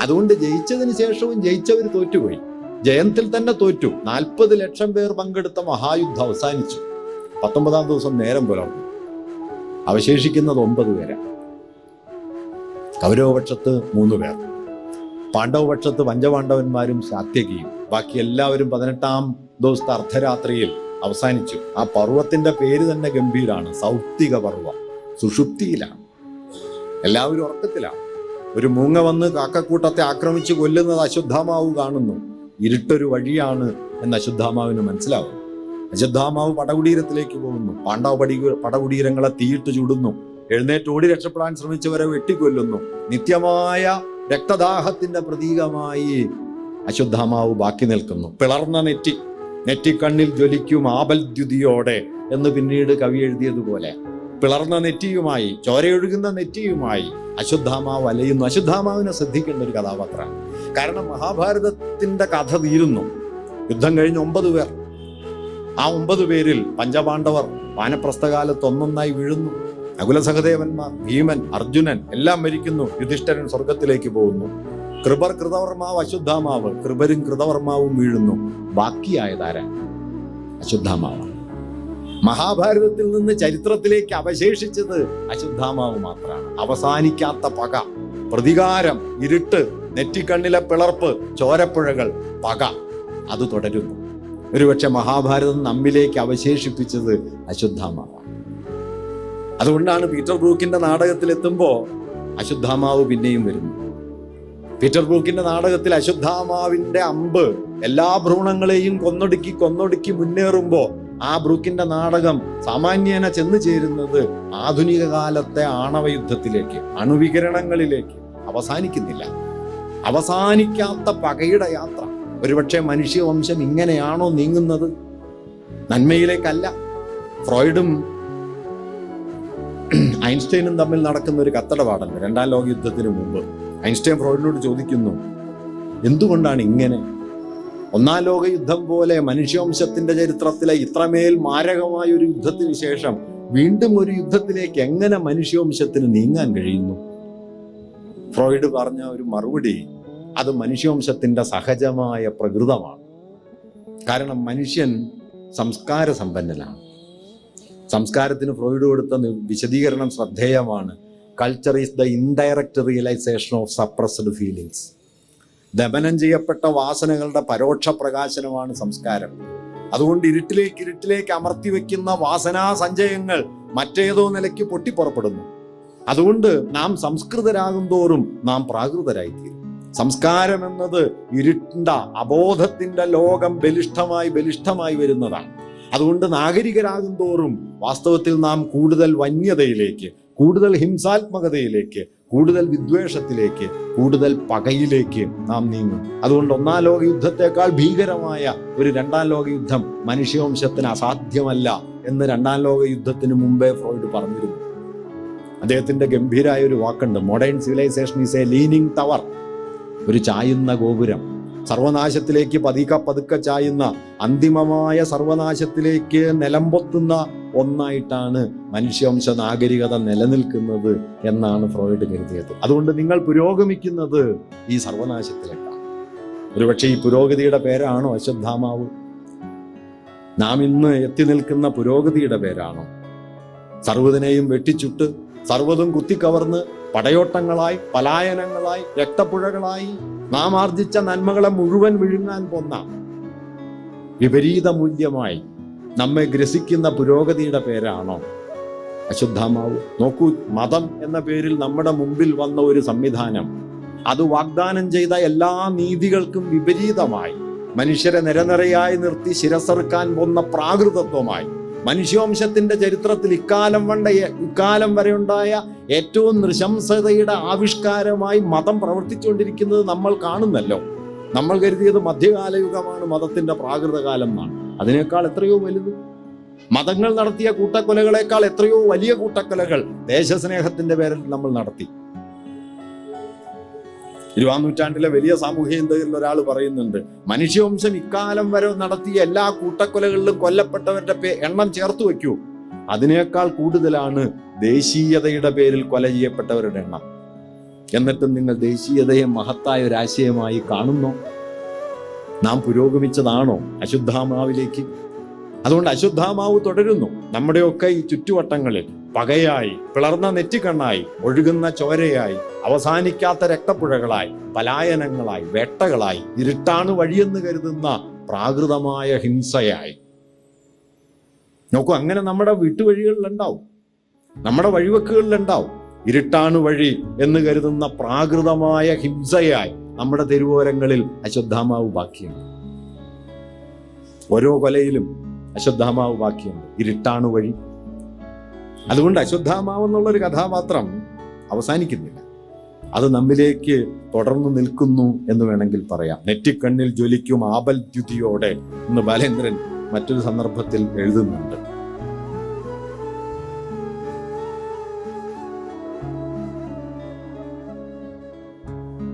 അതുകൊണ്ട് ജയിച്ചതിന് ശേഷവും ജയിച്ചവർ തോറ്റുപോയി. ജയന്തിൽ തന്നെ തോറ്റു. നാൽപ്പത് ലക്ഷം പേർ പങ്കെടുത്ത മഹായുദ്ധം അവസാനിച്ചു. പത്തൊമ്പതാം ദിവസം നേരം പുലർന്നു. അവശേഷിക്കുന്നത് ഒമ്പത് പേരാണ് കൗരവപക്ഷത്ത് മൂന്ന് പേർ. പാണ്ഡവപക്ഷത്ത് പഞ്ചപാണ്ഡവന്മാരും സാത്യകിയും. ബാക്കി എല്ലാവരും പതിനെട്ടാം ദിവസത്തെ അർദ്ധരാത്രിയിൽ അവസാനിച്ചു. ആ പർവത്തിന്റെ പേര് തന്നെ ഗംഭീരാണ്. സൗപ്തിക പർവം. സുഷുപ്തിയിലാണ്. എല്ലാവരും ഉറക്കത്തിലാണ്. ഒരു മൂങ്ങ വന്ന് കാക്കക്കൂട്ടത്തെ ആക്രമിച്ച് കൊല്ലുന്നത് അശുദ്ധാമാവ് കാണുന്നു. ഇരുട്ടൊരു വഴിയാണ് എന്ന് അശുദ്ധാമാവിന് മനസ്സിലാവും. അശുദ്ധാമാവ് പടകുടീരത്തിലേക്ക് പോകുന്നു. പാണ്ഡവ പടി പടകുടീരങ്ങളെ തീയിട്ട് ചുടുന്നു. എഴുന്നേറ്റ് ഓടി രക്ഷപ്പെടാൻ ശ്രമിച്ചവരെ വെട്ടിക്കൊല്ലുന്നു. നിത്യമായ രക്തദാഹത്തിന്റെ പ്രതീകമായി അശുദ്ധാമാവ് ബാക്കി നിൽക്കുന്നു. പിളർന്ന നെറ്റി നെറ്റിക്കണ്ണിൽ ജ്വലിക്കും ആപൽദ്യുതിയോടെ എന്ന് പിന്നീട് കവി എഴുതിയതുപോലെ. പിളർന്ന നെറ്റിയുമായി ചോരയൊഴുകുന്ന നെറ്റിയുമായി അശ്വത്ഥാമാവ് അലയുന്നു. അശ്വത്ഥാമാവിനെ ശ്രദ്ധിക്കേണ്ട ഒരു കഥാപാത്രമാണ്. കാരണം മഹാഭാരതത്തിന്റെ കഥ തീരുന്നു. യുദ്ധം കഴിഞ്ഞ് ഒമ്പത് പേർ. ആ ഒമ്പത് പേരിൽ പഞ്ചപാണ്ഡവർ വാനപ്രസ്ഥകാലത്ത് ഒന്നൊന്നായി വീഴുന്നു. നകുല സഹദേവന്മാർ ഭീമൻ അർജുനൻ എല്ലാം മരിക്കുന്നു. യുധിഷ്ഠരൻ സ്വർഗത്തിലേക്ക് പോകുന്നു. കൃപർ കൃതവർമാവ് അശുദ്ധാമാവ് കൃപരും കൃതവർമാവും വീഴുന്നു. ബാക്കിയായതാരാ അശുദ്ധാമാവ് മഹാഭാരതത്തിൽ നിന്ന് ചരിത്രത്തിലേക്ക് അവശേഷിച്ചത് അശുദ്ധാമാവ് മാത്രമാണ്. അവസാനിക്കാത്ത പക പ്രതികാരം ഇരുട്ട് നെറ്റിക്കണ്ണിലെ പിളർപ്പ് ചോരപ്പുഴകൾ പക അത് തുടരുന്നു. ഒരുപക്ഷെ മഹാഭാരതം നമ്മിലേക്ക് അവശേഷിപ്പിച്ചത് അശുദ്ധാമാവാണ് അതുകൊണ്ടാണ് പീറ്റർ ബ്രൂക്കിന്റെ നാടകത്തിൽ എത്തുമ്പോൾ അശുദ്ധാമാവ് പിന്നെയും വരുന്നു. പീറ്റർ ബ്രൂക്കിന്റെ നാടകത്തിൽ അശുദ്ധാമാവിന്റെ അമ്പ് എല്ലാ ഭ്രൂണങ്ങളെയും കൊന്നൊടുക്കി കൊന്നൊടുക്കി മുന്നേറുമ്പോൾ ആ ബ്രൂക്കിന്റെ നാടകം സാമാന്യേന ചെന്നു ചേരുന്നത് ആധുനിക കാലത്തെ ആണവ യുദ്ധത്തിലേക്ക് അണുവികരണങ്ങളിലേക്ക് അവസാനിക്കുന്നില്ല. അവസാനിക്കാത്ത പകയുടെ യാത്ര. ഒരുപക്ഷെ മനുഷ്യവംശം ഇങ്ങനെയാണോ നീങ്ങുന്നത്? നന്മയിലേക്കല്ല. ഫ്രോയിഡും ഐൻസ്റ്റൈനും തമ്മിൽ നടക്കുന്ന ഒരു കത്തടപാടുണ്ട് രണ്ടാം ലോക യുദ്ധത്തിന് മുമ്പ്. ഐൻസ്റ്റൈൻ ഫ്രോയിഡിനോട് ചോദിക്കുന്നു എന്തുകൊണ്ടാണ് ഇങ്ങനെ? ഒന്നാം ലോക യുദ്ധം പോലെ മനുഷ്യവംശത്തിന്റെ ചരിത്രത്തിലെ ഇത്രമേൽ മാരകമായ ഒരു യുദ്ധത്തിന് ശേഷം വീണ്ടും ഒരു യുദ്ധത്തിലേക്ക് എങ്ങനെ മനുഷ്യവംശത്തിന് നീങ്ങാൻ കഴിയുന്നു? ഫ്രോയിഡ് പറഞ്ഞ ഒരു മറുപടി അത് മനുഷ്യവംശത്തിന്റെ സഹജമായ പ്രകൃതമാണ്. കാരണം മനുഷ്യൻ സംസ്കാര സമ്പന്നനാണ് സംസ്കാരത്തിന് ഫ്രോയിഡ് കൊടുത്ത വിശദീകരണം ശ്രദ്ധേയമാണ്. Culture is the indirect realisation of suppressed feelings ദമനം ചെയ്യപ്പെട്ട വാസനകളുടെ പരോക്ഷ പ്രകാശനമാണ് സംസ്കാരം. അതുകൊണ്ട് ഇരുട്ടിലേക്ക് ഇരുട്ടിലേക്ക് അമർത്തി വെക്കുന്ന വാസനാ സഞ്ചയങ്ങൾ മറ്റേതോ നിലയ്ക്ക് പൊട്ടിപ്പുറപ്പെടുന്നു. അതുകൊണ്ട് നാം സംസ്കൃതരാകും തോറും നാം പ്രാകൃതരായിത്തീരും. സംസ്കാരം എന്നത് ഇരുണ്ട അബോധത്തിന്റെ ലോകം ബലിഷ്ഠമായി ബലിഷ്ഠമായി വരുന്നതാണ്. അതുകൊണ്ട് നാഗരികരാകും തോറും വാസ്തവത്തിൽ നാം കൂടുതൽ വന്യതയിലേക്ക് കൂടുതൽ ഹിംസാത്മകതയിലേക്ക് കൂടുതൽ വിദ്വേഷത്തിലേക്ക് കൂടുതൽ പകയിലേക്ക് നാം നീങ്ങും. അതുകൊണ്ട് ഒന്നാം ലോക യുദ്ധത്തെക്കാൾ ഭീകരമായ ഒരു രണ്ടാം ലോക യുദ്ധം മനുഷ്യവംശത്തിന് അസാധ്യമല്ല എന്ന് രണ്ടാം ലോക യുദ്ധത്തിന് മുമ്പേ ഫ്രോയിഡ് പറഞ്ഞിരുന്നു. അദ്ദേഹത്തിന്റെ ഗംഭീരായ ഒരു വാക്കുണ്ട് modern civilisation is a leaning tower ഒരു ചായുന്ന ഗോപുരം. സർവനാശത്തിലേക്ക് പതുക്കെ പതുക്കെ ചായുന്ന അന്തിമമായ സർവനാശത്തിലേക്ക് നിലമ്പൊത്തുന്ന ഒന്നായിട്ടാണ് മനുഷ്യവംശ നാഗരികത നിലനിൽക്കുന്നത് എന്നാണ് ഫ്രോയിഡ് കരുതിയത്. അതുകൊണ്ട് നിങ്ങൾ പുരോഗമിക്കുന്നത് ഈ സർവനാശത്തിലേക്കാണ്. ഒരുപക്ഷെ ഈ പുരോഗതിയുടെ പേരാണോ അശ്വത്ഥാമാവ്? നാം ഇന്ന് എത്തി നിൽക്കുന്ന പുരോഗതിയുടെ പേരാണോ? സർവതിനെയും വെട്ടിച്ചുട്ട് സർവതും കുത്തിക്കവർന്ന് പടയോട്ടങ്ങളായി പലായനങ്ങളായി രക്തപ്പുഴകളായി നാം ആർജിച്ച നന്മകളെ മുഴുവൻ വിഴുങ്ങാൻ പോന്ന വിപരീത മൂല്യമായി നമ്മെ ഗ്രസിക്കുന്ന പുരോഗതിയുടെ പേരാണോ? അശുദ്ധമാവ് നോക്കൂ മതം എന്ന പേരിൽ നമ്മുടെ മുമ്പിൽ വന്ന ഒരു സംവിധാനം. അത് വാഗ്ദാനം ചെയ്ത എല്ലാ നീതികൾക്കും വിപരീതമായി. മനുഷ്യരെ നിരനിരയായി നിർത്തി ശിരസർക്കാൻ പോന്ന പ്രാകൃതത്വമായി. മനുഷ്യവംശത്തിന്റെ ചരിത്രത്തിൽ ഇക്കാലം വണ്ട ഇക്കാലം വരെ ഉണ്ടായ ഏറ്റവും നൃശംസതയുടെ ആവിഷ്കാരമായി മതം പ്രവർത്തിച്ചുകൊണ്ടിരിക്കുന്നത് നമ്മൾ കാണുന്നല്ലോ. നമ്മൾ കരുതിയത് മധ്യകാലയുഗമാണ് മതത്തിന്റെ പ്രാകൃതകാലം എന്നാണ്. അതിനേക്കാൾ എത്രയോ വലുത്? മതങ്ങൾ നടത്തിയ കൂട്ടക്കൊലകളേക്കാൾ എത്രയോ വലിയ കൂട്ടക്കൊലകൾ ദേശസ്നേഹത്തിന്റെ പേരിൽ നമ്മൾ നടത്തി. ഇരുപതാം നൂറ്റാണ്ടിലെ വലിയ സാമൂഹ്യ ചിന്തകളിൽ ഒരാൾ പറയുന്നുണ്ട് മനുഷ്യവംശം ഇക്കാലം വരെ നടത്തിയ എല്ലാ കൂട്ടക്കൊലകളിലും കൊല്ലപ്പെട്ടവരുടെ എണ്ണം ചേർത്ത് വെക്കൂ അതിനേക്കാൾ കൂടുതലാണ് ദേശീയതയുടെ പേരിൽ കൊല ചെയ്യപ്പെട്ടവരുടെ എണ്ണം. എന്നിട്ടും നിങ്ങൾ ദേശീയതയെ മഹത്തായ ഒരു ആശയമായി കാണുന്നു? നാം പുരോഗമിച്ചതാണോ അശുദ്ധാമാവിലേക്ക് അതുകൊണ്ട് അശുദ്ധാമാവ് തുടരുന്നു നമ്മുടെയൊക്കെ ഈ ചുറ്റുവട്ടങ്ങളിൽ പകയായി പിളർന്ന നെറ്റിക്കണ്ണായി ഒഴുകുന്ന ചോരയായി അവസാനിക്കാത്ത രക്തപ്പുഴകളായി പലായനങ്ങളായി വേട്ടകളായി ഇരുട്ടാണ് വഴിയെന്ന് കരുതുന്ന പ്രാകൃതമായ ഹിംസയായി. നോക്കൂ അങ്ങനെ നമ്മുടെ വീട്ടുവഴികളിലുണ്ടാവും. നമ്മുടെ വഴിവെക്കുകളിലുണ്ടാവും. ഇരുട്ടാണ് വഴി എന്ന് കരുതുന്ന പ്രാകൃതമായ ഹിംസയായി നമ്മുടെ തെരുവോരങ്ങളിൽ അശ്വത്ഥാമാവ് ബാക്കിയുണ്ട് ഓരോ കൊലയിലും അശ്വത്ഥാമാവ് ബാക്കിയുണ്ട് ഇരുട്ടാണ് വഴി അതുകൊണ്ട് അശ്വത്ഥാമാവ് എന്നുള്ളൊരു കഥാപാത്രം അവസാനിക്കുന്നില്ല. അത് നമ്മിലേക്ക് തുടർന്നു നിൽക്കുന്നു എന്ന് വേണമെങ്കിൽ പറയാം. നെറ്റിക്കണ്ണിൽ ജ്വലിക്കും ആപൽ ദ്യുതിയോടെ എന്ന് ബാലേന്ദ്രൻ മറ്റൊരു സന്ദർഭത്തിൽ എഴുതുന്നുണ്ട്.